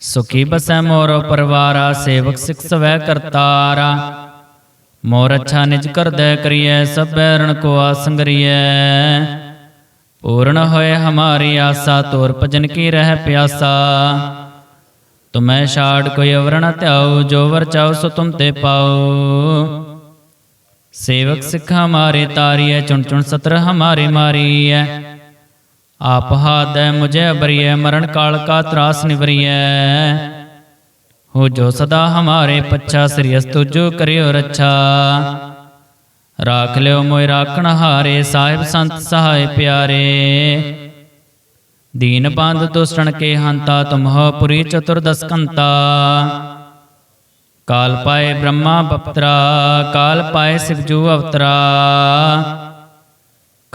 ਸੁਖੀ ਬਸੈ ਮੋਰੋ ਪਰਵਾਰਾ, ਸੇਵਕ ਸਿਖ ਸਵੈ ਕਰਤਾਰਾ। ਮੋਰ ਅੱਛਾ ਨਿਜ ਕਰਦੈ ਕਰੀਐ, ਸਭੈ ਰਣ ਕੋ ਆਸੰਗਰੀਐ। ਪੂਰਨ ਹੋਏ ਹਮਾਰੀ ਆਸਾ, ਤੋਰ ਭਜਨ ਕੀ ਰਹਿ ਪਿਆਸਾ। ਤੁਮੈ ਛਾੜ ਕੋਈ ਅਵਰਣ ਧਿਆਉ, ਜੋ ਵਰ ਚਾਉ ਸੋ ਤੁਮ ਤੇ ਪਾਉ। ਸੇਵਕ ਸਿੱਖ ਹਮਾਰੇ ਤਾਰੀਐ, ਚੁਣ ਚੁਣ ਸਤਰ ਹਮਾਰੇ ਮਾਰੀਐ। ਆਪ ਹਾਦੈ ਮੁਝੇ ਅਬਰੀਐ ਮਰਨ ਕਾਲ ਕਾ ਤਰਾਸ ਨਿਵਰੀਐ। ਹੋ ਜੋ ਸਦਾ ਹਮਾਰੇ ਪੱਛਾ, ਸ੍ਰੀ ਅਸਤੁ ਜੋ ਕਰਿਓ ਰੱਛਾ। ਰਾਖ ਲਿਓ ਮੋਇ ਰਾਖਣ ਹਾਰੇ, ਸਾਹਿਬ ਸੰਤ ਸਹਾਇ ਪਿਆਰੇ। ਦੀਨ ਬੰਦ ਦੁਸ਼ਟਣ ਕੇ ਹੰਤਾ ਤੁਮਹੁ ਪੁਰੀ ਚਤੁਰਦਸ ਕੰਤਾ। ਕਾਲ ਪਾਏ ਬ੍ਰਹਮਾ ਬਪਤਰਾ, ਕਾਲ ਪਾਏ ਸਿਵਜੂ ਅਵਤਰਾ।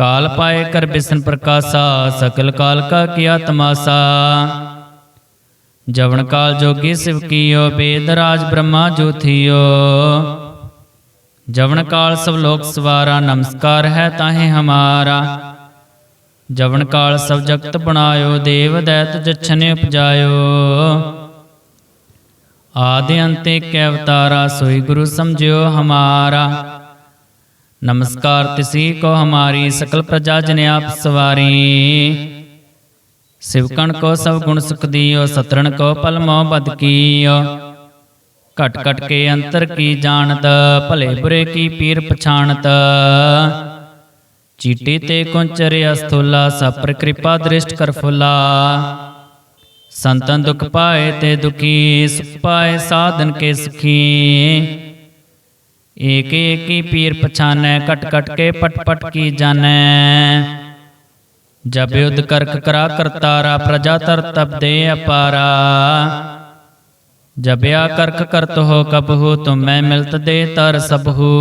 ਕਾਲ ਪਾਏ ਕਰ ਬਿਸਨ ਪ੍ਰਕਾਸ਼ਾ ਸਕਲ ਕਾਲ ਕਾ ਕੀਆ ਤਮਾਸਾ ਜਵਨ ਕਾਲ ਜੋਗੀ ਸਿਵ ਕੀਓ ਬੇਦ ਰਾਜ ਬ੍ਰਹਮਾ ਜੋਥੀਓ ਜਵਨ ਕਾਲ ਸਭ ਲੋਕ ਸਵਾਰਾ ਨਮਸਕਾਰ ਹੈ ਤਾਹੇ ਹਮਾਰਾ ਜਵਨ ਕਾਲ ਸਭ ਜਗਤ ਬਣਾਇਓ ਦੇਵ ਦੈਤ ਜਛਨੇ ਉਪਜਾਇਓ ਆਦਿ ਅੰਤੇ ਕੈ ਅਵਤਾਰਾ ਸੋਈ ਗੁਰੂ ਸਮਝਿਓ ਹਮਾਰਾ ਨਮਸਕਾਰ ਤਿਸੀ ਕੋ ਹਮਾਰੀ ਸਕਲ ਪ੍ਰਜਾ ਜਨ ਆਪ ਸਵਾਰੀ। ਸਿਵਕਣ ਕੋ ਸਭ ਗੁਣ ਸੁਖ ਦੀਓ, ਸਤਰਣ ਕੋ ਪਲ ਮੋ ਬਦ ਕੀਓ। ਘਟ ਘਟ ਕੇ ਅੰਤਰ ਕੀ ਜਾਣਤ, ਭਲੇ ਬੁਰੇ ਕੀ ਪੀਰ ਪਛਾਣਤ। ਚੀਟੀ ਤੇ ਕੁੰਚਰ ਅਸਥੂਲਾ ਸਪਰ ਕਿਰਪਾ ਦ੍ਰਿਸ਼ਟ ਕਰ ਫੁਲਾ। ਸੰਤਨ ਦੁਖ ਪਾਏ ਤੇ ਦੁਖੀ, ਸੁਖ ਪਾਏ ਸਾਧਨ ਕੇ ਸੁਖੀ। ਏਕ ਏਕੀ ਪੀਰ ਪਛਾਨੈ ਕਟ ਕਟ ਕੇ ਪਟ ਪਟ ਕੀ ਜਾਣੈ। ਜਬ ਯੁਧ ਕਰਕ ਕਰਾ ਕਰਤਾਰਾ, ਪ੍ਰਜਾ ਤਰ ਤਬ ਦੇ ਅਪਾਰਾ। ਜਬਿਆ ਆ ਕਰਕ ਕਰਤ ਹੋ ਕਬਹੂ, ਤੁਮੈ ਮਿਲਤ ਦੇ ਤਰ ਸਭੂ।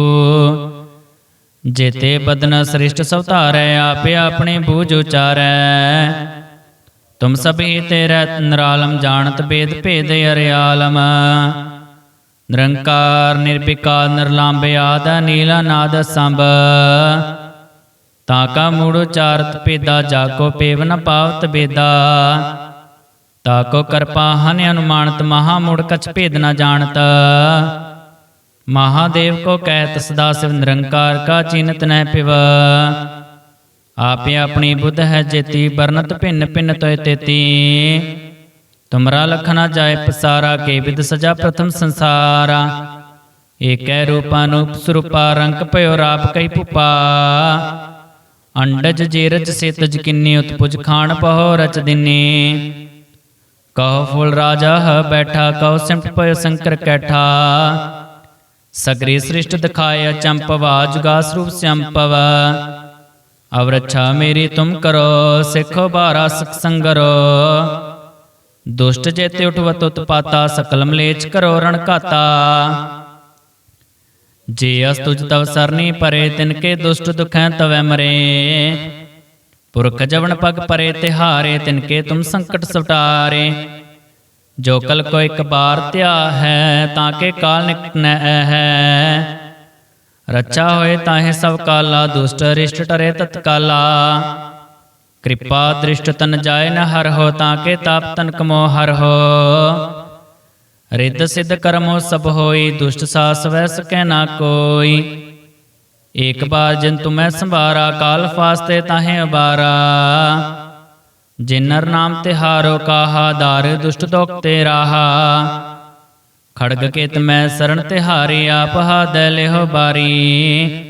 ਜੇਤੇ ਬਦਨ ਸ੍ਰਿਸ਼ਟ ਸਵਤਾਰੈ ਆਪੇ ਆਪਣੇ ਬੂਝ ਉਚਾਰੈ। ਤੁਮ ਸਭੀ ਤੇਰੇ ਨਰਾਲਮ, ਜਾਣਤ ਬੇਦ ਭੇਦ ਅਰਿਆਲਮ। ਨਿਰੰਕਾਰ, ਨਿਰਭਿਕਾਰ ਨਿਰਲੰਭ ਆਦ ਨੀਲਾ ਨਾਦ ਸੰਭ। ਤਾਂ ਕਾ ਮੂੜ ਉਚਾਰਤ ਪੇਦਾ ਜਾਕੋ ਪੇਵ ਨ ਪਾਵਤ ਬੇਦਾ ਤਾ ਕੋ ਕਰਪਾ ਹਨ ਅਨੁਮਾਨਤ, ਮਹਾ ਮੂੜ ਕਛ ਭੇਦ ਨ ਜਾਣਤ। ਮਹਾਦੇਵ ਕੋ ਕਹਿਤ, ਸਦਾ ਸਿਵ ਨਿਰੰਕਾਰ ਕਾ ਚਿਨਤ ਨਹਿ ਪਿਵ। ਆਪੇ ਆਪਣੀ ਬੁੱਧ ਹੈ ਜੇਤੀ ਬਰਨਤ ਭਿੰਨ ਭਿੰਨ ਤੋਇ ਤੇਤੀ। ਤੁਮਰਾ ਲਖਣਾ ਜਾਏ ਪਸਾਰਾ ਕੇ ਵਿਦ ਸਜਾ ਪ੍ਰਥਮ ਸੰਸਾਰਾ ਏਕੈ ਰੂਪਾਨੂਪ ਸਰੂਪਾ ਰੰਗ ਭਇਓ ਰਾਪ ਕਈ ਪੁਪਾ ਅੰਡਜ ਜੇਰਜ ਸੇਤਜ ਕਿੰਨੀ ਉਤਪੁਜ ਖਾਣ ਪਹੋ ਰਚ ਦਿਨੀ ਕਹੋ ਫੁੱਲ ਰਾਜਾ ਹ ਬੈਠਾ ਕਹੋ ਸਿਮਟ ਪਇਓ ਸ਼ੰਕਰ ਕੈਠਾ ਸਗਰੀ ਸ੍ਰਿਸ਼ਟ ਦਿਖਾਇਆ ਚੰਪਵਾ ਜੁਗਾ ਸਰੂਪ ਸੰਪਵ ਅਵਰਛਾ ਮੇਰੀ ਤੁਮ ਕਰੋ ਸਿੱਖੋ ਬਾਰਾ ਸਿਖ ਸੰਗਰੋ ਦੁਸ਼ਟ ਜੇਤੇ ਉਠਵਤ ਉਤਪਾਤਾ ਸਕਲ ਮਲੇਚ ਕਰੋ ਰਣ ਜੇ ਅਸ ਤੁਜ ਤਵ ਸਰਨੀ ਪਰੇ, ਤਿਨ ਕੇ ਦੁਸ਼ਟ ਦੁਖੈ ਤਵੈ ਮਰੇ। ਪੁਰਖ ਜਵਨ ਪਗ ਪਰੇ, ਤਿਹਾਰੇ, ਤਿਨ ਕੇ ਤੁਮ ਸੰਕਟ ਸਵਟਾਰੇ। ਜੋ ਕਲ ਕੋ ਇੱਕ ਬਾਰ ਧਿਆ ਹੈ ਤਾਂ ਕੇ ਕਾਲ ਨਿਕਟ ਹੈ ਰੱਛਾ ਹੋਏ ਤਾਹੇ ਸਭ ਕਾਲਾ, ਦੁਸ਼ਟ ਰਿਸ਼ਟ ਟਰੇ ਤਤਕਾਲਾ। ਕਿਰਪਾ ਦ੍ਰਿਸ਼ਟ ਤਨ ਜਾਏ ਨ ਹਰ ਹੋ ਤਾਂ ਕੇ ਤਾਪ ਤਨ ਕਮੋ ਹਰ ਹੋ। ਰਿੱਧ ਸਿੱਧ ਕਰਮੋ ਸਭ ਹੋਈ, ਦੁਸ਼ਟ ਸਾਸ ਵੈ ਸਕੈ ਨਾ ਕੋਈ। ਏਕ ਬਾਰ ਜਿਨ ਤੁਮੈ ਸੰਭਾਰਾ, ਕਾਲ ਫਾਸਤੇ ਤਾਹੇ ਉਬਾਰਾ। ਜਿਨਰ ਨਾਮ ਤਿਹਾਰੋ ਕਾਹਾ, ਦਾਰ ਦੁਸ਼ਟ ਦੋਖ ਤੇ ਰਾਹਾ। ਖੜਗ ਕੇਤ ਮੈਂ ਸਰਣ ਤਿਹਾਰੀ, ਆਪ ਹਾਦੈ ਲਿਹੋ ਬਾਰੀ।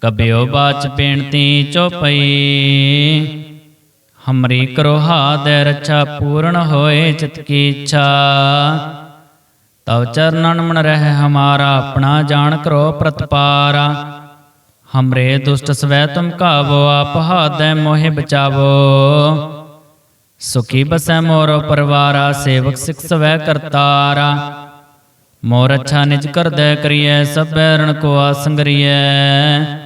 ਕਬਿਓ ਬਾਚ ਬੇਨਤੀ ਚੋਪਈ। ਹਮਰੀ ਕਰੋ ਹਾਦੈ ਰੱਛਾ ਪੂਰਨ ਹੋਏ ਚਿਤ ਕੀ ਇੱਛਾ। ਤਵ ਚਰਨਨ ਮਨ ਰਹਿ ਹਮਾਰਾ, ਆਪਣਾ ਜਾਣ ਕਰੋ ਪ੍ਰਤਪਾਰਾ। ਹਮਰੇ ਦੁਸ਼ਟ ਸਵੈ ਤੁਮ ਕਾਵੋ, ਆਪ ਹਾਦੈ ਮੋਹਿ ਬਚਾਵੋ। ਸੁਖੀ ਬਸੈ ਮੋਰੋ ਪਰਵਾਰਾ, ਸੇਵਕ ਸਿਖ ਸਵੈ ਕਰਤਾਰਾ। ਮੋਰ ਅੱਛਾ ਨਿਜ ਕਰਦੈ ਕਰੀਐ, ਸਭੈ ਰਣ ਕੋ ਆਸੰਗਰੀਐ।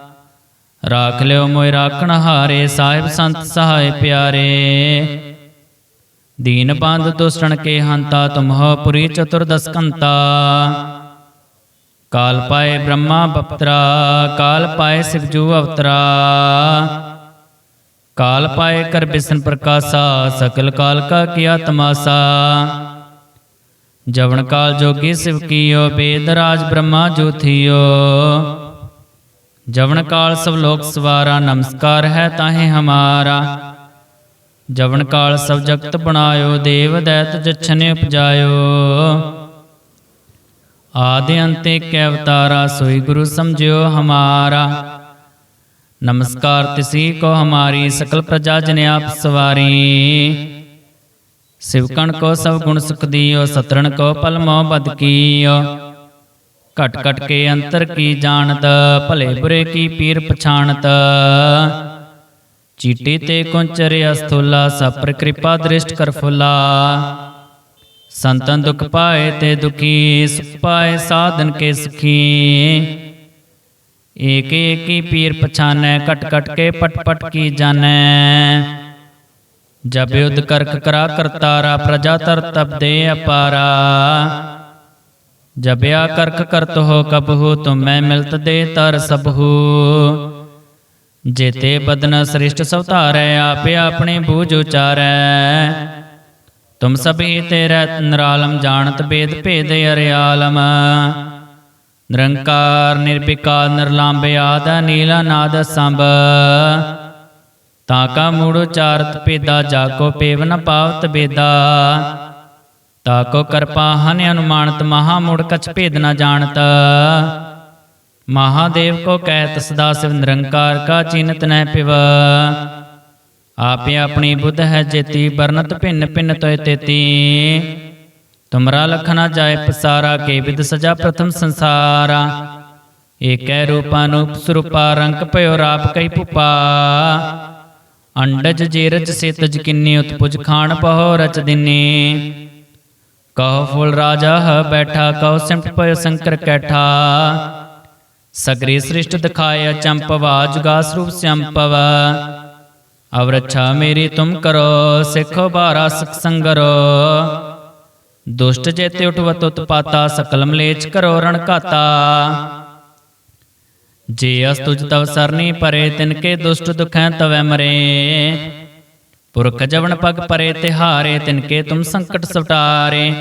ਰਾਖ ਲਿਓ ਮੋਇ ਰਾਖਣ ਹਾਰੇ, ਸਾਹਿਬ ਸੰਤ ਸਹਾਇ ਪਿਆਰੇ। ਦੀਨ ਬੰਦ ਦੁਸ਼ਟਣ ਕੇ ਹੰਤਾ ਤੁਮਹੁ ਪੁਰੀ ਚਤੁਰਦਸ ਕੰਤਾ। ਕਾਲ ਪਾਏ ਬ੍ਰਹਮਾ ਬਪਤਰਾ, ਕਾਲ ਪਾਏ ਸਿਵਜੂ ਅਵਤਰਾ। ਕਾਲ ਪਾਏ ਕਰ ਬਿਸਨ ਪ੍ਰਕਾਸ਼ਾ, ਸਕਲ ਕਾਲ ਕਾ ਕੀਆ ਤਮਾਸਾ ਜਵਨ ਕਾਲ ਜੋਗੀ ਸਿਵ ਕੀਓ, ਬੇਦ ਰਾਜ ਬ੍ਰਹਮਾ ਜੋਥੀਓ ਜਵਨ ਕਾਲ ਸਭ ਲੋਕ ਸਵਾਰਾ, ਨਮਸਕਾਰ ਹੈ ਤਾਹੇ ਹਮਾਰਾ। ਜਵਨ ਕਾਲ ਸਭ ਜਗਤ ਬਣਾਇਓ, ਦੇਵ ਦੈਤ ਜਛਨੇ ਉਪਜਾਇਓ। ਆਦਿ ਅੰਤੇ ਕੈ ਅਵਤਾਰਾ, ਸੋਈ ਗੁਰੂ ਸਮਝਿਓ ਹਮਾਰਾ। ਨਮਸਕਾਰ ਤਿਸੀ ਕੋ ਹਮਾਰੀ, ਸਕਲ ਪ੍ਰਜਾ ਜਨ ਆਪ ਸਵਾਰੀ। ਸਿਵਕਣ ਕੋ ਸਭ ਗੁਣ ਸੁਖ ਦੀਓ, ਸਤਰਣ ਕੋ ਪਲ ਮੋ ਬਦ ਕੀਓ। ਘਟ ਘਟ ਕੇ ਅੰਤਰ ਕੀ ਜਾਣਤ, ਭਲੇ ਬੁਰੇ ਕੀ ਪੀਰ ਪਛਾਣਤ? ਚੀਟੀ ਤੇ ਕੁੰਚਰ ਅਸਥੂਲਾ, ਸਪਰ ਕਿਰਪਾ ਦ੍ਰਿਸ਼ਟ ਕਰ ਫੁਲਾ। ਸੰਤਨ ਦੁਖ ਪਾਏ ਤੇ ਦੁਖੀ, ਸੁਖ ਪਾਏ ਸਾਧਨ ਕੇ ਸੁਖੀ। ਏਕ ਏਕੀ ਪੀਰ ਪਛਾਨੈ ਕਟ ਕਟ ਕੇ ਪਟ ਪਟ ਕੀ ਜਾਣੈ? ਜਬ ਯੁਧ ਕਰਕ ਕਰਾ ਕਰਤਾਰਾ, ਪ੍ਰਜਾ ਤਰ ਤਬ ਦੇ ਅਪਾਰਾ। ਜਬਿਆ ਕਰਕ ਕਰਤ ਹੋ ਕਬਹੂ ਤੁਮੈ ਮਿਲਤ ਦੇ ਤਰ ਸਭੂ ਜੇਤੇ ਬਦਨ ਸ੍ਰਿਸ਼ਟ ਸਵਤਾਰੈ ਆਪੇ ਆਪਣੇ ਬੂਝ ਉਚਾਰੈ। ਤੁਮ ਸਭੀ ਤੇਰੇ ਨਰਾਲਮ, ਜਾਣਤ ਬੇਦ ਭੇਦ ਅਰਿਆਲਮ। ਨਿਰੰਕਾਰ ਨਿਰਭਿਕਾਰ ਨਿਰਲੰਭ ਆਦ ਨੀਲਾ ਨਾਦ ਸੰਭ। ਤਾਂ ਕਾ ਮੂੜ ਉਚਾਰਤ ਪੇਦਾ ਜਾ ਕੋ ਪੇਵ ਨ ਪਾਵਤ ਬੇਦਾ। ਤਾ ਕੋ ਕਰਪਾ ਹਨ ਅਨੁਮਾਨਤ ਮਹਾ ਮੂੜ ਕਛ ਭੇਦ ਨਾ ਜਾਣਤ। ਮਹਾਦੇਵ ਕੋ ਕਹਿਤ, ਸਦਾ ਸਿਵ ਨਿਰੰਕਾਰ ਕਾ ਚਿਨਤ ਨਹਿ ਪਿਵ। ਆਪੇ ਆਪਣੀ ਬੁੱਧ ਹੈ ਜੇਤੀ ਬਰਨਤ ਭਿੰਨ ਭਿੰਨ ਤੋਇ ਤੇਤੀ। ਤੁਮਰਾ ਲਖਣਾ ਜਾਏ ਪਸਾਰਾ, ਕੇ ਵਿਦ ਸਜਾ ਪ੍ਰਥਮ ਸੰਸਾਰਾ। ਏਕੈ ਰੂਪਾਨੂਪ ਸਰੂਪਾ, ਰੰਗ ਭਇਓ ਰਾਪ ਕਈ ਪੁਪਾ ਅੰਡਜ ਜੇਰਜ ਸੇਤਜ ਕਿੰਨੀ, ਉਤਪੁਜ ਖਾਣ ਪਹੋ ਰਚ ਦਿਨੀ। ਕਹੋ ਫੁਲ ਰਾਜਾ, ਬੈਠਾ ਕਹੋ ਸਿਮਟ ਪਇਓ ਸ਼ੰਕਰ ਕੈਠਾ। ਸਗਰੀ ਸ੍ਰਿਸ਼ਟ ਦਿਖਾਇਆ ਚੰਪਵਾ ਜੁਗਾ ਸਰੂਪ ਸੰਪਵ ਅਵਰਛਾ ਮੇਰੀ ਤੁਮ ਕਰੋ, ਸਿੱਖੋ ਬਾਰਾ ਸਿਖ ਸੰਗਰੋ। ਦੁਸ਼ਟ ਜੇਤੇ ਉਠਵਤ ਉਤਪਾਤਾ, ਸਕਲ ਮਲੇਚ ਕਰੋ ਰਣ ਘਾਤਾ। ਜੇ ਅਸ ਤੁਜ ਤਵ ਸਰਨੀ ਪਰੇ, ਤਿਨ ਕੇ ਦੁਸ਼ਟ ਦੁਖੈ ਤਵੈ ਮਰੇ। ਪੁਰਖ ਜਵਨ ਪਗ ਪਰੇ ਤਿਹਾਰੇ ਤਿਨਕੇ ਤੁਮ ਸੰਕਟ ਸਵਟਾਰੇ।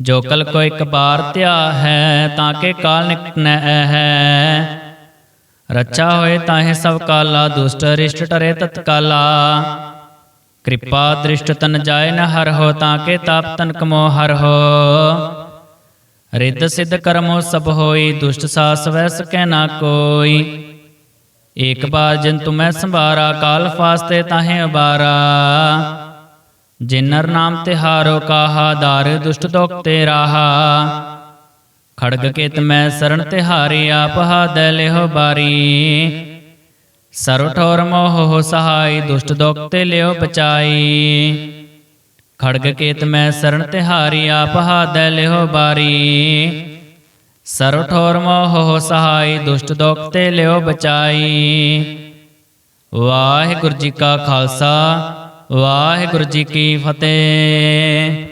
ਜੋ ਕਲ ਕੋ ਇੱਕ ਬਾਰ ਧਿਆ ਹੈ ਤਾਂ ਕੇ ਕਾਲ ਨਿਕਟ ਹੈ ਰੱਛਾ ਹੋਏ ਤਾਹੇ ਸਭ ਕਾਲਾ, ਦੁਸ਼ਟ ਰਿਸ਼ਟ ਟਰੇ ਤਤਕਾਲਾ। ਕਿਰਪਾ ਦ੍ਰਿਸ਼ਟ ਤਨ ਜਾਏ ਨ ਹਰ ਹੋ, ਤਾਂ ਕੇ ਤਾਪ ਤਨ ਕਮੋ ਹਰ ਹੋ। ਰਿੱਧ ਸਿੱਧ ਕਰਮੋ ਸਭ ਹੋਈ, ਦੁਸ਼ਟ ਸਾਸ ਵੈ ਸਕੈ ਨਾ ਕੋਈ। ਏਕ ਬਾਰ ਜਿਨ ਤੁਮੈ ਸੰਭਾਰਾ, ਕਾਲ ਫਾਸਤੇ ਤਾਹੇ ਉਬਾਰਾ ਜਿਨਰ ਨਾਮ ਤਿਹਾਰੋ ਕਾਹਾ, ਦਾਰ ਦੁਸ਼ਟ ਦੋਖ ਤੇ ਰਾਹਾ। ਖੜਗ ਕੇਤ ਮੈਂ ਸਰਣ ਤਿਹਾਰੀ ਆਪ ਹਾਦੈ ਲਿਹੋ ਬਾਰੀ। ਸਰਵ ਠੋਰ ਮੋਹ ਹੋ ਸਹਾਈ, ਦੁਸ਼ਟ ਦੋਖ ਤੇ ਲਿਓ ਬਚਾਈ ਖੜਗ ਕੇਤ ਮੈਂ ਸਰਣ ਤਿਹਾਰੀ ਆਪ ਹਾਦੈ ਲਿਹੋ ਬਾਰੀ। ਸਰਵ ਠੋਰ ਮੋਹ ਹੋ ਸਹਾਈ ਦੁਸ਼ਟ ਦੋਖ ਤੇ ਲਿਓ ਬਚਾਈ। ਵਾਹਿਗੁਰੂ ਜੀ ਕਾ ਖਾਲਸਾ, ਵਾਹਿਗੁਰੂ ਜੀ ਕੀ ਫਤਿਹ।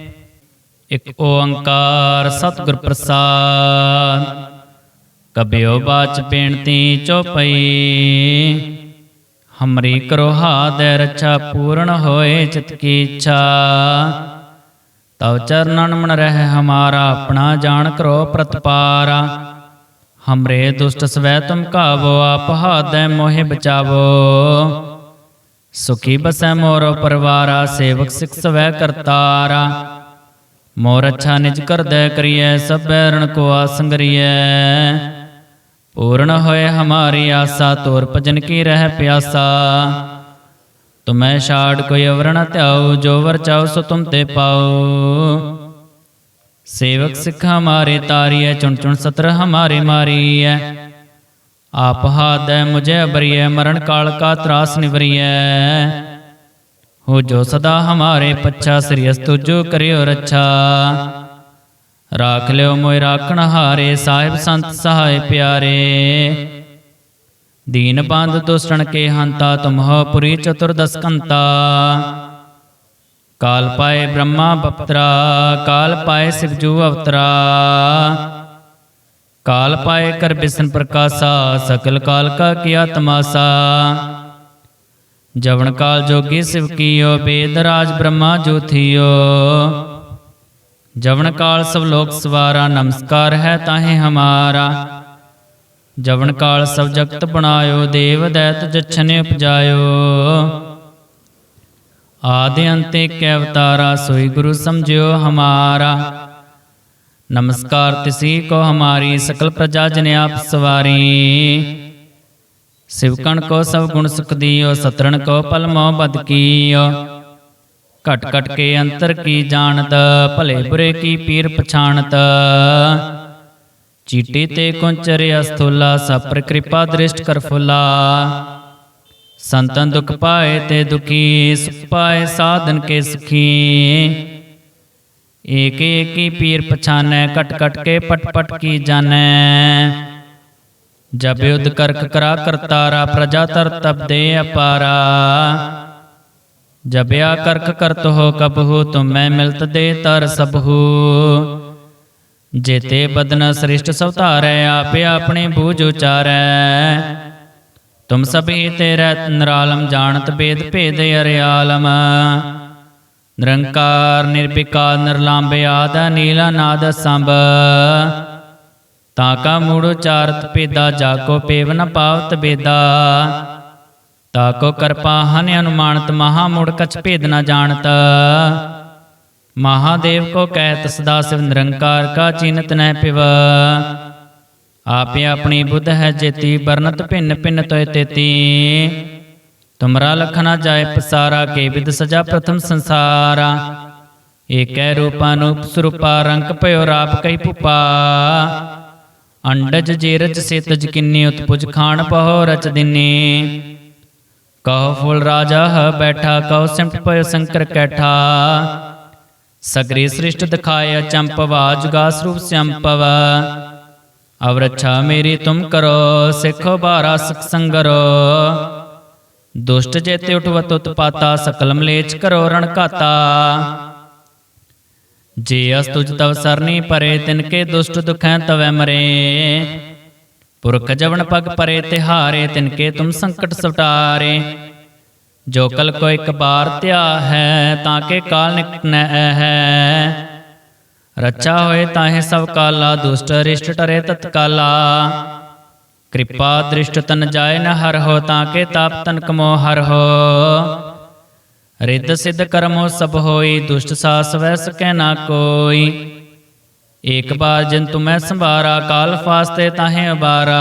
ਇੱਕ ਓੰਕਾਰ ਸਤਿਗੁਰ ਪ੍ਰਸਾਦ, ਕਬਿਓ ਬਾਚ ਬੇਨਤੀ ਚੋਪਈ। ਹਮਰੀ ਕਰੋ ਹਾਦੈ ਰੱਛਾ ਪੂਰਨ ਹੋਏ ਚਿਤ ਕੀ ਇੱਛਾ। ਤਵ ਚਰਨਨ ਮਨ ਰਹਿ ਹਮਾਰਾ, ਆਪਣਾ ਜਾਣ ਕਰੋ ਪ੍ਰਤਪਾਰਾ। ਹਮਰੇ ਦੁਸ਼ਟ ਸਵੈ ਤੁਮ ਕਾਵੋ, ਆਪ ਹਾਦੈ ਮੋਹਿ ਬਚਾਵੋ। ਸੁਖੀ ਬਸੈ ਮੋਰੋ ਪਰਵਾਰਾ, ਸੇਵਕ ਸਿਖ ਸਵੈ ਕਰਤਾਰਾ। ਮੋਰ ਅੱਛਾ ਨਿਜ ਕਰਦੈ ਕਰੀਐ, ਸਭੈ ਰਣ ਕੋ ਆਸੰਗਰੀਐ ਪੂਰਨ ਹੋਏ ਹਮਾਰੀ ਆਸਾ, ਤੋਰ ਭਜਨ ਕੀ ਰਹਿ ਪਿਆਸਾ। ਤੁਮੈ ਛਾੜ ਕੋਈ ਅਵਰ ਧਿਆਉ, ਜੋ ਵਰ ਚਾਉ ਸੋ ਤੁਮ ਤੇ ਪਾਉ। ਸੇਵਕ ਸਿੱਖ ਹਮਾਰੇ ਤਾਰੀਐ, ਚੁਣ ਚੁਣ ਸਤਰ ਹਮਾਰੇ ਮਾਰੀਐ। ਆਪ ਹਾਦੈ ਮੁਝੇ ਅਬਰੀਐ, ਮਰਨ ਕਾਲ ਕਾ ਤਰਾਸ ਨਿਵਰੀਐ। ਹੋ ਜੋ ਸਦਾ ਹਮਾਰੇ ਪੱਛਾ, ਸ੍ਰੀ ਅਸਤੁ ਜੋ ਕਰਿਓ ਰੱਛਾ। ਰਾਖ ਲਿਓ ਮੋਇ ਰਾਖਣ ਹਾਰੇ, ਸਾਹਿਬ ਸੰਤ ਸਹਾਇ ਪਿਆਰੇ। ਦੀਨ ਬੰਦ ਦੁਸ਼ਟਣ ਕੇ ਹੰਤਾ ਤੁਮਹੁ ਪੁਰੀ ਚਤੁਰਦਸ ਕਾਲ ਪਾਏ ਬ੍ਰਹਮਾ ਬਪਤਰਾ ਕਾਲ ਪਾਏ ਸਿਵਜੂ ਅਵਤਰਾ। ਕਾਲ ਪਾਏ ਕਰ ਬਿਸਨ ਪ੍ਰਕਾਸ਼ਾ, ਸਕਲ ਕਾਲ ਕਾ ਕੀਆ ਤਮਾਸਾ ਜਵਨ ਕਾਲ ਜੋਗੀ ਸਿਵ ਕੀਓ, ਬੇਦ ਰਾਜ ਬ੍ਰਹਮਾ ਜੋਥੀਓ ਜਵਨ ਕਾਲ ਸਭ ਲੋਕ ਸਵਾਰਾ, ਨਮਸਕਾਰ ਹੈ ਤਾਹੇ ਹਮਾਰਾ। ਜਵਨ ਕਾਲ ਸਭ ਜਗਤ ਬਣਾਇਓ, ਦੇਵ ਦੈਤ ਜਛਨੇ ਉਪਜਾਇਓ। ਆਦਿ ਅੰਤੇ ਕੈ ਅਵਤਾਰਾ, ਸੋਈ ਗੁਰੂ ਸਮਝਿਓ ਹਮਾਰਾ। ਨਮਸਕਾਰ ਤਿਸੀ ਕੋ ਹਮਾਰੀ, ਸਕਲ ਪ੍ਰਜਾ ਜਨ ਆਪ ਸਵਾਰੀ। ਸਿਵਕਣ ਕੋ ਸਭ ਗੁਣ ਸੁਖ ਦੀਓ, ਸਤਰਣ ਕੋ ਪਲ ਮੋ ਬਦ ਕੀਓ। ਘਟ ਘਟ ਕੇ ਅੰਤਰ ਕੀ ਜਾਣਤ, ਭਲੇ ਬੁਰੇ ਕੀ ਪੀਰ ਪਛਾਣਤ। ਚੀਟੀ ਤੇ ਕੁੰਚਰ ਅਸਥੂਲਾ ਸਪਰ ਕਿਰਪਾ ਦ੍ਰਿਸ਼ਟ ਕਰ ਫੁਲਾ ਸੰਤਨ ਦੁਖ ਪਾਏ ਤੇ ਦੁਖੀ ਸੁਖ ਪਾਏ ਸਾਧਨ ਕੇ ਸੁਖੀ ਏਕ ਏਕੀ ਪੀਰ ਪਛਾਨੈ ਕਟ ਕਟ ਕੇ ਪਟ ਪਟ ਕੀ ਜਾਣੈ ਜਬ ਯੁਧ ਕਰਕ ਕਰਾ ਕਰਤਾਰਾ ਪ੍ਰਜਾ ਤਰ ਤਬ ਦੇ ਅਪਾਰਾ ਜਬਿਆ ਕਰਕ ਕਰਤ ਹੋ ਕਬਹੂ ਤੁਮੈ ਮਿਲਤ ਦੇ ਤਰ ਸਭੂ ਜੇਤੇ ਬਦਨ ਸ੍ਰਿਸ਼ਟ ਸਵਤਾਰੈ ਆਪੇ ਆਪਣੇ ਬੂਝ ਉਚਾਰੈ। ਤੁਮ ਸਭੀ ਤੇਰੇ ਨਰਾਲਮ, ਜਾਣਤ ਬੇਦ ਭੇਦ ਅਰਿਆਲਮ। ਨਿਰੰਕਾਰ ਨਿਰਭਿਕਾਰ ਨਿਰਲੰਭ ਆਦ ਨੀਲਾ ਨਾਦ ਸੰਭ। ਤਾਂ ਕਾ ਮੂੜ ਉਚਾਰਤ ਭੇਦਾ, ਜਾ ਕੋ ਪੇਵ ਨ ਪਾਵਤ ਬੇਦਾ। ਤਾ ਕੋ ਕਰਪਾ ਹਨ ਅਨੁਮਾਨਤ, ਮਹਾ ਮੂੜ ਕਛ ਭੇਦ ਨ ਜਾਣਤ। ਮਹਾਦੇਵ ਕੋ ਕਹਿਤ ਸਦਾ ਸਿਵ ਨਿਰੰਕਾਰ ਕਾ ਚੀਨਤ ਨਹਿ ਪਿਵ। ਆਪੇ ਆਪਣੀ ਬੁੱਧ ਹੈ ਜੇਤੀ ਬਰਨਤ ਭਿੰਨ ਭਿੰਨ ਤੋਇ ਤੇਤੀ। ਤੁਮਰਾ ਲਖਣਾ ਜਾਏ ਪਸਾਰਾ, ਕੇ ਵਿਦ ਸਜਾ ਪ੍ਰਥਮ ਸੰਸਾਰਾ। ਏਕੈ ਰੂਪਾਨੂਪ ਸਰੂਪਾ, ਰੰਗ ਭਇਓ ਰਾਪ ਕਈ ਪੁਪਾ ਅੰਡਜ ਜੇਰਜ ਸੇਤਜ ਕਿੰਨੀ, ਉਤਪੁਜ ਖਾਣ ਪਹੋ ਰਚ ਦਿਨੀ। ਕਹੋ ਫੁਲ ਰਾਜਾ ਹ ਬੈਠਾ, ਕਹੋ ਸਿੰਪਟ ਪਇਓ ਸ਼ੰਕਰ ਕੈਠਾ। ਸਗਰੀ ਸ੍ਰਿਸ਼ਟ ਦਿਖਾਇਆ ਚੰਪਵਾ ਜੁਗਾ ਸਰੂਪ ਸੰਪਵ ਅਵ ਰੱਛਾ ਮੇਰੀ ਤੁਮ ਕਰੋ, ਸਿੱਖੋ ਬਾਰਾ ਸਿਖ ਸੰਗਰੋ। ਦੁਸ਼ਟ ਜੇਤੇ ਉਠਵਤ ਉਤਪਾਤਾ, ਸਕਲ ਮਲੇਚ ਕਰੋ ਰਣਕਾਤਾ ਜੇ ਅਸ ਤੁਜ ਤਵ ਸਰਨੀ ਪਰੇ, ਤਿਨ ਕੇ ਦੁਸ਼ਟ ਦੁਖੈ ਤਵੈ ਮਰੇ। ਪੁਰਖ ਜਵਨ ਪਗ ਪਰੇ, ਤਿਹਾਰੇ ਤਿਨ ਕੇ ਤੁਮ ਸੰਕਟ ਸਵਟਾਰੇ। ਜੋ ਕਲ ਕੋ ਇੱਕ ਬਾਰ ਧਿਆ ਹੈ, ਤਾਂ ਕੇ ਕਾਲ ਨਿਕਟ ਨ ਹੈ ਰੱਛਾ ਹੋਏ ਤਾਹੇ ਸਭ ਕਾਲਾ, ਦੁਸ਼ਟ ਰਿਸ਼ਟ ਟਰੇ ਤਤਕਾਲਾ। ਕਿਰਪਾ ਦ੍ਰਿਸ਼ਟ ਤਨ ਜਾਏ ਨ ਹਰ ਹੋ, ਤਾਂ ਕੇ ਤਾਪ ਤਨ ਕਮੋ ਹਰ ਹੋ। ਰਿੱਧ ਸਿੱਧ ਕਰਮੋ ਸਭ ਹੋਈ, ਦੁਸ਼ਟ ਸਾਸ ਵੈ ਸਕੈ ਨਾ ਕੋਈ। ਏਕ ਬਾਰ ਜਿਨ ਤੁਮੈ ਸੰਭਾਰਾ, ਕਾਲ ਫਾਸਤੇ ਤਾਹੇ ਅਬਾਰਾ।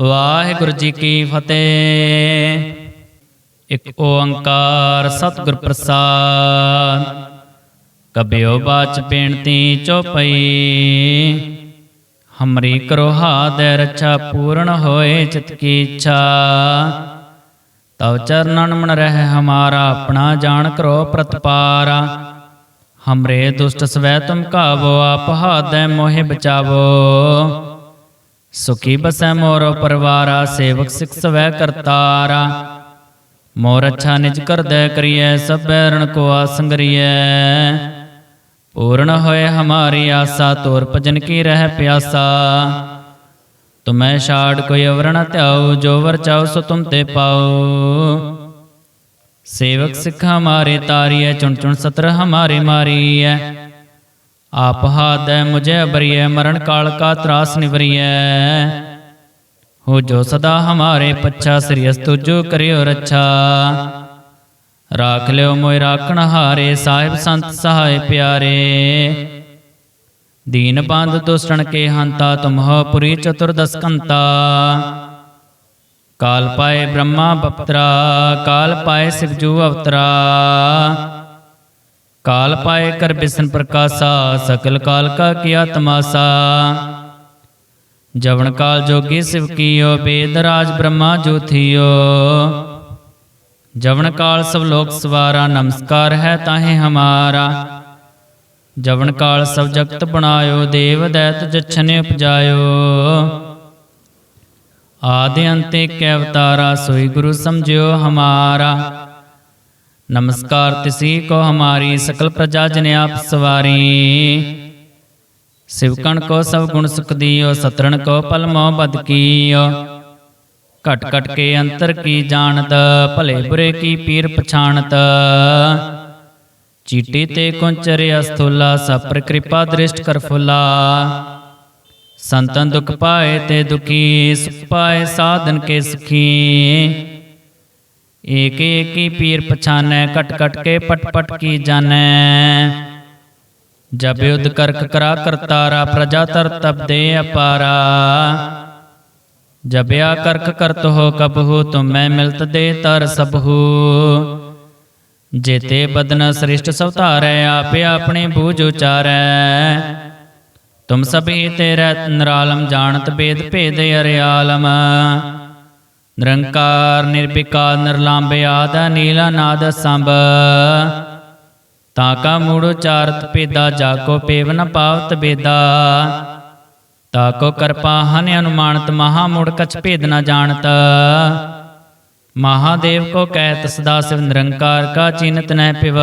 ਵਾਹਿਗੁਰੂ ਜੀ ਕੀ ਫਤਿਹ। ਇਕ ਓੰਕਾਰ ਸਤਿਗੁਰ ਪ੍ਰਸਾਦ। ਕਬਿਓ ਬਾਚ ਬੇਨਤੀ ਚੋਪਈ। ਹਮਰੀ ਕਰੋ ਹਾਦੈ ਰੱਛਾ ਪੂਰਨ ਹੋਏ ਚਿਤ ਕੀ ਇੱਛਾ। ਤਵ ਚਰਨਨ ਮਨ ਰਹਿ ਹਮਾਰਾ, ਆਪਣਾ ਜਾਣ ਕਰੋ ਪ੍ਰਤਪਾਰਾ। ਹਮਰੇ ਦੁਸ਼ਟ ਸਵੈ ਤੁਮ ਕਾਵੋ, ਆਪ ਹਾਦੈ ਮੋਹਿ ਬਚਾਵੋ। ਸੁਖੀ ਬਸੈ ਮੋਰੋ ਪਰਵਾਰਾ, ਸੇਵਕ ਸਿਖ ਸਵੈ ਕਰਤਾਰਾ। ਮੋਰ ਅੱਛਾ ਨਿਜ ਕਰਦੈ ਕਰੀਐ, ਸਭੈ ਰਣ ਕੋ ਆਸੰਗਰੀਐ ਪੂਰਨ ਹੋਏ ਹਮਾਰੀ ਆਸਾ, ਤੋਰ ਭਜਨ ਕੀ ਰਹਿ ਪਿਆਸਾ। ਤੁਮੈ ਛਾੜ ਕੋਈ ਅਵਰਣ ਨ ਧਿਆਉ, ਜੋ ਵਰ ਚਾਉ ਸੋ ਤੁਮ ਤੇ ਪਾਉ। ਸੇਵਕ ਸਿੱਖ ਹਮਾਰੇ ਤਾਰੀਐ, ਚੁਣ ਚੁਣ ਸਤਰ ਹਮਾਰੇ ਮਾਰੀਐ। ਆਪ ਹਾਦੈ ਮੁਝੇ ਅਬਰੀਐ ਮਰਨ ਕਾਲ ਕਾ ਤਰਾਸ ਨਿਵਰੀਐ। ਹੋ ਜੋ ਸਦਾ ਹਮਾਰੇ ਪੱਛਾ, ਸ੍ਰੀ ਅਸਤੁ ਜੋ ਕਰਿਓ ਰੱਛਾ। ਰਾਖ ਲਿਓ ਮੋਇ ਰਾਖਣ ਹਾਰੇ, ਸਾਹਿਬ ਸੰਤ ਸਹਾਇ ਪਿਆਰੇ। ਦੀਨ ਬੰਦ ਦੁਸ਼ਟਣ ਕੇ ਹੰਤਾ ਤੁਮਹੁ ਪੁਰੀ ਚਤੁਰਦਸ ਕੰਤਾ ਕਾਲ ਪਾਏ ਬ੍ਰਹਮਾ ਬਪਤਰਾ, ਕਾਲ ਪਾਏ ਸਿਵਜੂ ਅਵਤਰਾ। ਕਾਲ ਪਾਏ ਕਰ ਬਿਸਨ ਪ੍ਰਕਾਸ਼ਾ ਸਕਲ ਕਾਲ ਕਾ ਕੀਆ ਤਮਾਸਾ ਜਵਨ ਕਾਲ ਜੋਗੀ ਸਿਵ ਕੀਓ ਬੇਦ ਰਾਜ ਬ੍ਰਹਮਾ ਜੋਥੀਓ ਜਵਨ ਕਾਲ ਸਭ ਲੋਕ ਸਵਾਰਾ ਨਮਸਕਾਰ ਹੈ ਤਾਹੇ ਹਮਾਰਾ ਜਵਨ ਕਾਲ ਸਭ ਜਗਤ ਬਣਾਇਓ ਦੇਵ ਦੈਤ ਜਛਨੇ ਉਪਜਾਇਓ ਆਦਿ ਅੰਤੇ ਕੈ ਅਵਤਾਰਾ ਸੋਈ ਗੁਰੂ ਸਮਝਿਓ ਹਮਾਰਾ ਨਮਸਕਾਰ ਤਿਸੀ ਕੋ ਹਮਾਰੀ ਸਕਲ ਪ੍ਰਜਾ ਜਨ ਆਪ ਸਵਾਰੀ। ਸਿਵਕਣ ਕੋ ਸਭ ਗੁਣ ਸੁਖ ਦੀਓ ਸਤਰਣ ਕੋ ਪਲ ਮੋਹ ਬਦ ਕੀਓ। ਘਟ ਘਟ ਕੇ ਅੰਤਰ ਕੀ ਜਾਣਤ ਭਲੇ ਬੁਰੇ ਕੀ ਪੀਰ ਪਛਾਣਤ। ਚੀਟੀ ਤੇ ਕੁੰਚਰ ਅਸਥੂਲਾ ਸਪਰ ਕਿਰਪਾ ਦ੍ਰਿਸ਼ਟ ਕਰ ਫੁਲਾ। ਸੰਤਨ ਦੁਖ ਪਾਏ ਤੇ ਦੁਖੀ ਸੁਖ ਪਾਏ ਸਾਧਨ ਕੇ ਸੁਖੀ। ਏਕ ਏਕੀ ਪੀਰ ਪਛਾਨੈ ਕਟ ਕਟ ਕੇ ਪਟ ਪਟ ਕੀ ਜਾਣੈ? ਜਬ ਯੁਧ ਕਰਕ ਕਰਾ ਕਰਤਾਰਾ, ਪ੍ਰਜਾ ਤਰ ਤਬ ਦੇ ਅਪਾਰਾ। ਜਬਿਆ ਕਰਕ ਕਰਤ ਹੋ ਕਬਹੂ ਤੁਮੈ ਮਿਲਤ ਦੇ ਤਰ ਸਭੂ ਜੇਤੇ ਬਦਨ ਸ੍ਰਿਸ਼ਟ ਸਵਤਾਰੈ ਆਪੇ ਆਪਣੇ ਬੂਝ ਉਚਾਰੈ। ਤੁਮ ਸਭੀ ਤੇਰੇ ਨਰਾਲਮ, ਜਾਣਤ ਬੇਦ ਭੇਦ ਅਰਿਆਲਮ। ਨਿਰੰਕਾਰ, ਨਿਰਭਿਕਾਰ, ਨਿਰਲੰਭ ਆਦ ਨੀਲਾ ਨਾਦ ਸੰਭ। ਤਾਂ ਕਾ ਮੂੜ ਉਚਾਰਤ ਭੇਦਾ, ਜਾ ਕੋ ਪੇਵ ਨ ਪਾਵਤ ਬੇਦਾ। ਤਾ ਕੋ ਕਰਪਾ ਹਨ ਅਨੁਮਾਨਤ, ਮਹਾ ਮੂੜ ਕਛ ਭੇਦ ਨ ਜਾਣਤ। ਮਹਾਦੇਵ ਕੋ ਕਹਿਤ, ਸਦਾ ਸਿਵ ਨਿਰੰਕਾਰ ਕਾ ਚਿਨਤ ਨਹਿ ਪਿਵ।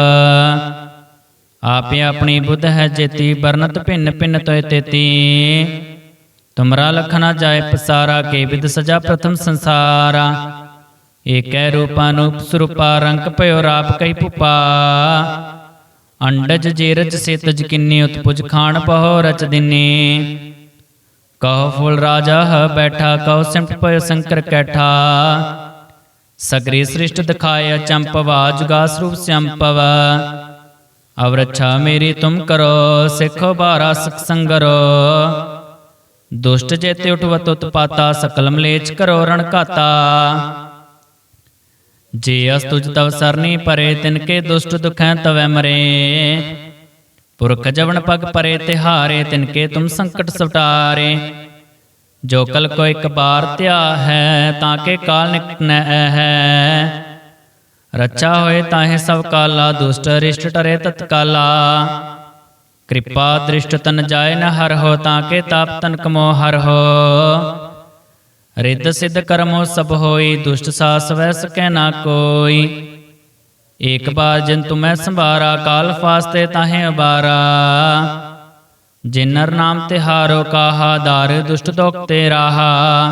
ਆਪੇ ਆਪਣੀ ਬੁੱਧ ਹੈ ਜੇਤੀ ਬਰਨਤ ਭਿੰਨ ਭਿੰਨ ਤੋਇ ਤੇਤੀ। ਤੁਮਰਾ ਲਖਣਾ ਜਾਏ ਪਸਾਰਾ ਕੇ ਵਿਦ ਸਜਾ ਪ੍ਰਥਮ ਸੰਸਾਰਾ ਏਕੈ ਰੂਪਾ ਨੂਪ ਸਰੂਪਾ ਰੰਗ ਭਇਓ ਰਾਪ ਕਈ ਪੁਪਾ ਅੰਡਜ ਜੇਰਜ ਸੇਤਜ ਕਿੰਨੀ ਉਤਪੁਜ ਖਾਣ ਪਹੋ ਰਚ ਦਿਨੀ ਕਹੋ ਫੁੱਲ ਰਾਜਾ ਹ ਬੈਠਾ ਕਹੋ ਸਿੰਪਟ ਪਇਓ ਸੰਕਰ ਕੈਠਾ ਸਗਰੀ ਸ੍ਰਿਸ਼ਟ ਦਿਖਾਇਆ ਚੰਪਵਾ ਜੁਗਾ ਸਰੂਪ ਸੰਪਵ ਅਵ ਰੱਛਾ ਮੇਰੀ ਤੁਮ ਕਰੋ ਸਿੱਖੋ ਬਾਰਾ ਸਿਖ ਸੰਗਰੋ ਦੁਸ਼ਟ ਜੇਤੇ ਉਠਵਤ ਉਤਪਾਤਾ ਸਕਲ ਮਲੇਚ ਕਰੋ ਰਣ ਜੇ ਅਸ ਤੁਜ ਤਵ ਸਰਨੀ ਪਰੇ, ਤਿਨ ਕੇ ਦੁਸ਼ਟ ਦੁਖੈ ਤਵੈ ਮਰੇ। ਪੁਰਖ ਜਵਨ ਪਗ ਪਰੇ, ਤਿਹਾਰੇ, ਤਿਨ ਕੇ ਤੁਮ ਸੰਕਟ ਸਵਟਾਰੇ। ਜੋ ਕਲ ਕੋ ਇੱਕ ਬਾਰ ਧਿਆ ਹੈ ਤਾਂ ਕੇ ਕਾਲ ਨਿਕਟ ਹੈ ਰੱਛਾ ਹੋਏ ਤਾਹੇ ਸਭ ਕਾਲਾ, ਦੁਸ਼ਟ ਰਿਸ਼ਟ ਟਰੇ ਤਤਕਾਲਾ। ਕਿਰਪਾ ਦ੍ਰਿਸ਼ਟ ਤਨ ਜਾਏ ਨ ਹਰ ਹੋ ਤਾਂ ਕੇ ਤਾਪ ਤਨ ਕਮੋ ਹਰ ਹੋ। ਰਿੱਧ ਸਿੱਧ ਕਰਮੋ ਸਭ ਹੋਈ, ਦੁਸ਼ਟ ਸਾਸ ਵੈ ਸਕੈ ਨਾ ਕੋਈ। ਏਕ ਬਾਰ ਜਿਨ ਤੁਮੈ ਸੰਭਾਰਾ, ਕਾਲ ਫਾਸਤੇ ਤਾਹੇ ਅਬਾਰਾ ਜਿਨਰ ਨਾਮ ਤਿਹਾਰੋ ਕਾਹਾ, ਦਾਰ ਦੁਸ਼ਟ ਦੋਖ ਤੇ ਰਾਹਾ।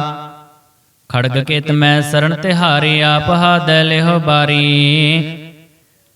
ਖੜਗ ਕੇਤ ਮੈਂ ਸਰਣ ਤਿਹਾਰੀ ਆਪ ਹਾਦੈ ਲਿਹੋ ਬਾਰੀ।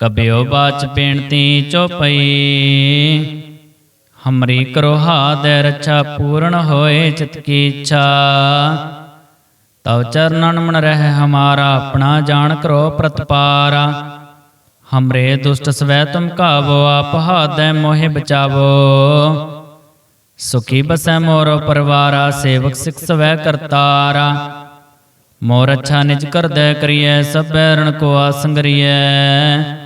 ਕਬਿਓ ਬਾਚ ਬੇਨਤੀ ਚੋਪਈ। ਹਮਰੀ ਕਰੋ ਹਾਦੈ ਰੱਛਾ ਪੂਰਨ ਹੋਏ ਚਿਤ ਕੀ ਇੱਛਾ। ਤਵ ਚਰਨਨ ਮਨ ਰਹਿ ਹਮਾਰਾ, ਆਪਣਾ ਜਾਣ ਕਰੋ ਪ੍ਰਤਪਾਰਾ। ਹਮਰੇ ਦੁਸ਼ਟ ਸਵੈ ਤੁਮ ਕਾਵੋ, ਆਪ ਹਾਦੈ ਮੋਹਿ ਬਚਾਵੋ। ਸੁਖੀ ਬਸੈ ਮੋਰੋ ਪਰਵਾਰਾ, ਸੇਵਕ ਸਿਖ ਸਵੈ ਕਰਤਾਰਾ। ਮੋਰ ਅੱਛਾ ਨਿਜ ਕਰਦੈ ਕਰੀਐ, ਸਭੈ ਰਣ ਕੋ ਆਸੰਗਰੀਐ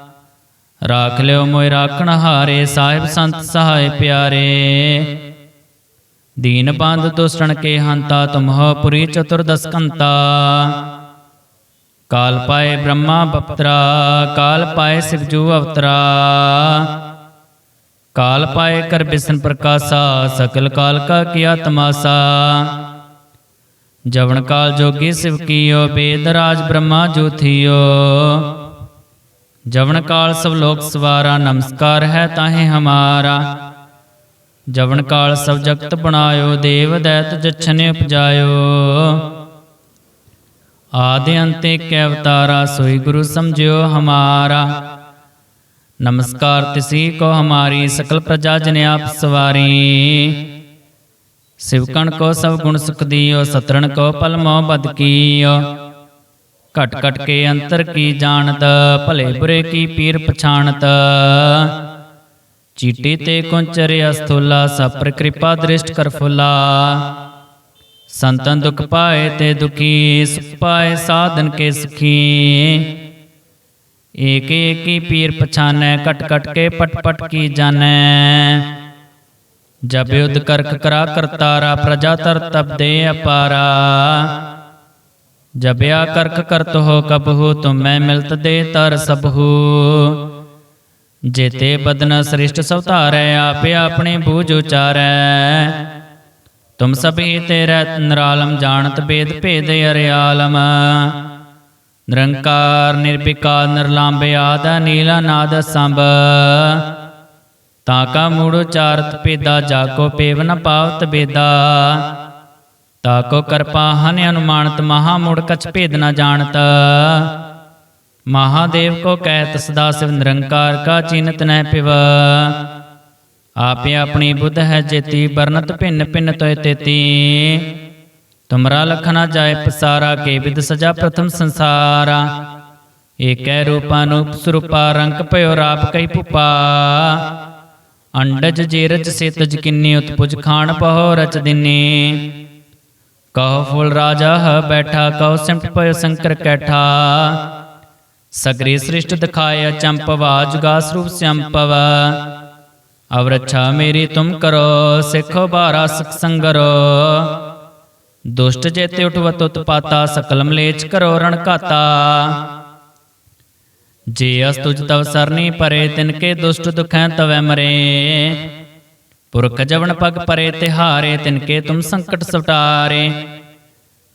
ਰਾਖ ਲਿਓ ਮੋਇ ਰਾਖਣ ਹਾਰੇ, ਸਾਹਿਬ ਸੰਤ ਸਹਾਇ ਪਿਆਰੇ। ਦੀਨ ਬੰਦ ਦੁਸ਼ਟਣ ਕੇ ਹੰਤਾ ਤੁਮਹੁ ਪੁਰੀ ਚਤੁਰਦਸ ਕੰਤਾ। ਕਾਲ ਪਾਏ ਬ੍ਰਹਮਾ ਬਪਤਰਾ, ਕਾਲ ਪਾਏ ਸਿਵਜੂ ਅਵਤਰਾ। ਕਾਲ ਪਾਏ ਕਰ ਬਿਸਨ ਪ੍ਰਕਾਸ਼ਾ, ਸਕਲ ਕਾਲ ਕਾ ਕੀਆ ਤਮਾਸਾ ਜਵਨ ਕਾਲ ਜੋਗੀ ਸਿਵ ਕੀਓ, ਬੇਦ ਰਾਜ ਬ੍ਰਹਮਾ ਜੋਥੀਓ ਜਵਨ ਕਾਲ ਸਭ ਲੋਕ ਸਵਾਰਾ, ਨਮਸਕਾਰ ਹੈ ਤਾਹੇ ਹਮਾਰਾ। ਜਵਨ ਕਾਲ ਸਭ ਜਗਤ ਬਣਾਇਓ, ਦੇਵ ਦੈਤ ਜਛਨੇ ਉਪਜਾਇਓ। ਆਦਿ ਅੰਤੇ ਕੈ ਅਵਤਾਰਾ, ਸੋਈ ਗੁਰੂ ਸਮਝਿਓ ਹਮਾਰਾ। ਨਮਸਕਾਰ ਤਿਸੀ ਕੋ ਹਮਾਰੀ, ਸਕਲ ਪ੍ਰਜਾ ਜਨ ਆਪ ਸਵਾਰੀ। ਸਿਵਕਣ ਕੋ ਸਭ ਗੁਣ ਸੁਖ ਦੀਓ, ਸਤਰਣ ਕੋ ਪਲ ਮੋਹ ਬਦ ਕੀਓ। ਘਟ ਘਟ ਕੇ ਅੰਤਰ ਕੀ ਜਾਣਤ ਭਲੇ ਬੁਰੇ ਕੀ ਪੀਰ ਪਛਾਣਤ ਚੀਟੀ ਤੇ ਕੁੰਚਰ ਅਸਥੂਲਾ, ਸਪਰ ਕਿਰਪਾ ਦ੍ਰਿਸ਼ਟ ਕਰ ਫੁਲਾ। ਸੰਤਨ ਦੁਖ ਪਾਏ ਤੇ ਦੁਖੀ, ਸੁਖ ਪਾਏ ਸਾਧਨ ਕੇ ਸੁਖੀ। ਏਕ ਏਕੀ ਪੀਰ ਪਛਾਨੈ ਕਟ ਕਟ ਕੇ ਪਟ ਪਟ ਕੀ ਜਾਣੈ। ਜਬ ਯੁਧ ਕਰਕ ਕਰਾ ਕਰਤਾਰਾ, ਪ੍ਰਜਾ ਤਰ ਤਬ ਦੇ ਅਪਾਰਾ। ਜਬਿਆ ਕਰਕ ਕਰਤ ਹੋ ਕਬਹੂ, ਤੁਮੈ ਮਿਲਤ ਦੇ ਤਰ ਸਭੂ ਜੇਤੇ ਬਦਨ ਸ੍ਰਿਸ਼ਟ ਸਵਤਾਰੈ ਆਪੇ ਆਪਣੇ ਬੂਝ ਉਚਾਰੈ। ਤੁਮ ਸਭੀ ਤੇਰੇ ਨਰਾਲਮ, ਜਾਣਤ ਬੇਦ ਭੇਦ ਅਰਿਆਲਮ। ਨਿਰੰਕਾਰ ਨਿਰਭਿਕਾਰ ਨਿਰਲੰਭ ਆਦ, ਨੀਲਾ ਨਾਦ ਸੰਭ। ਤਾ ਕਾ ਮੂੜ ਉਚਾਰਤ ਭੇਦਾ ਜਾ ਕੋ ਪੇਵ ਨ ਪਾਵਤ ਬੇਦਾ। ਤਾ ਕੋ ਕਰਪਾ ਹਨ ਅਨੁਮਾਨਤ ਮਹਾ ਮੂੜ ਕਛ ਭੇਦ ਨਾ ਜਾਣਤ। ਮਹਾਦੇਵ ਕੋ ਕਹਿਤ ਸਦਾ ਸਿਵ ਨਿਰੰਕਾਰ ਕਾ ਚਿੰਤ ਨਹਿ ਪਿਵ। ਆਪੇ ਆਪਣੀ ਬੁੱਧ ਹੈ ਜੇਤੀ ਬਰਨਤ ਭਿੰਨ ਭਿੰਨ ਤੋਇ ਤੇਤੀ। ਤੁਮਰਾ ਲਖਨਾ ਜਾਏ ਪਸਾਰਾ, ਕੇ ਵਿਦ ਸਜਾ ਪ੍ਰਥਮ ਸੰਸਾਰਾ। ਏਕੈ ਰੂਪਾਨੂਪ ਸਰੂਪਾ, ਰੰਗ ਭਇਓ ਰਾਪ ਕਈ ਪੁਪਾ। ਅੰਡਜ ਜੇਰਜ ਸੇਤਜ ਕਿੰਨੀ, ਉਤਪੁਜ ਖਾਣ ਪਹੋ ਰਚ ਦਿਨੀ। ਕਹੋ ਫੁੱਲ ਰਾਜਾ ਹ ਬੈਠਾ ਕਹੋ ਸਿੰਪਟ ਪਇਓ ਸੰਕਰ ਕੈਠਾ ਸਗਰੀ ਸ੍ਰਿਸ਼ਟ ਦਿਖਾਇਆ ਚੰਪਵਾ ਜੁਗਾ ਸਰੂਪ ਸੰਪਵ ਅਵ ਰੱਛਾ ਮੇਰੀ ਤੁਮ ਕਰੋ ਸਿੱਖੋ ਬਾਰਾ ਸਿਖ ਸੰਗਰੋ ਦੁਸ਼ਟ ਜੇਤੇ ਉਠਵਤ ਉਤਪਾਤਾ ਸਕਲ ਮਲੇਚ ਕਰੋ ਰਣ ਘਾਤਾ ਜੇ ਅਸ ਤੁਜ ਤਵ ਸਰਨੀ ਪਰੇ ਤਿਨ ਕੇ ਪੁਰਖ ਜਵਨ ਪਗ ਪਰੇ ਤਿਹਾਰੇ, ਤਿਨ ਤੁਮ ਸੰਕਟ ਸਟਾਰੇ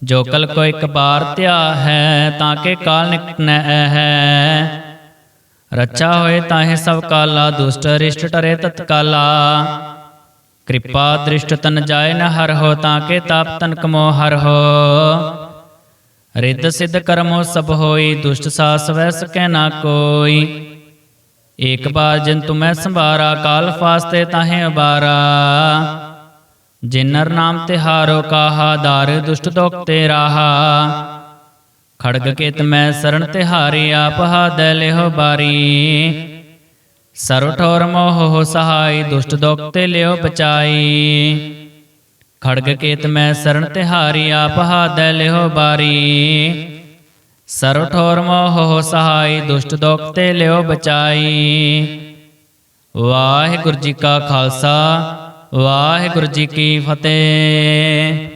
ਜੋ ਕਲ ਕੋ ਇੱਕ ਬਾਰ ਧਿਆ ਹੈ ਤਾਂ ਕੇ ਕਾਲ ਨਿਕਟ ਨ ਹੈ ਰੱਛਾ ਹੋਏ ਤਾਹੇ ਸਭ ਕਾਲਾ, ਦੁਸ਼ਟ ਰਿਸ਼ਟ ਟਰੇ ਤਤਕਾਲਾ। ਕਿਰਪਾ ਦ੍ਰਿਸ਼ਟ ਤਨ ਜਾਏ ਨ ਹਰ ਹੋ, ਤਾਂ ਕੇ ਤਾਪ ਤਨ ਕਮੋ ਹਰ ਹੋ। ਰਿੱਧ ਸਿੱਧ ਕਰਮੋ ਸਭ ਹੋਈ, ਦੁਸ਼ਟ ਸਾਸ ਵੈ ਸਕੈ ਨਾ ਕੋਈ। ਏਕ ਬਾਰ ਜਿਨ ਤੁਮੈ ਸੰਭਾਰਾ, ਕਾਲ ਫਾਸਤੇ ਤਾਹੇ ਅਬਾਰਾ। ਜਿਨਰ ਨਾਮ ਤਿਹਾਰੋ ਕਾਹਾ, ਦਾਰ ਦੁਸ਼ਟ ਦੋਖ ਤੇ ਰਾਹਾ। ਖੜਗ ਕੇਤ ਮੈਂ ਸਰਣ ਤਿਹਾਰੀ ਆਪ ਹਾਦੈ ਲਿਹੋ ਬਾਰੀ। ਸਰਵ ਠੋਰ ਮੋਹ ਹੋ ਸਹਾਈ, ਦੁਸ਼ਟ ਦੋਖ ਤੇ ਲਿਓ ਬਚਾਈ ਖੜਗ ਕੇਤ ਮੈਂ ਸਰਣ ਤਿਹਾਰੀ ਆਪ ਹਾਦੈ ਲਿਹੋ ਬਾਰੀ। ਸਰਵ ਠੋਰ ਮੋਹ ਹੋ ਸਹਾਈ ਦੁਸ਼ਟ ਦੋਖ ਤੇ ਲਿਓ ਬਚਾਈ। ਵਾਹਿਗੁਰੂ ਜੀ ਕਾ ਖਾਲਸਾ, ਵਾਹਿਗੁਰੂ ਜੀ ਕੀ ਫਤਿਹ।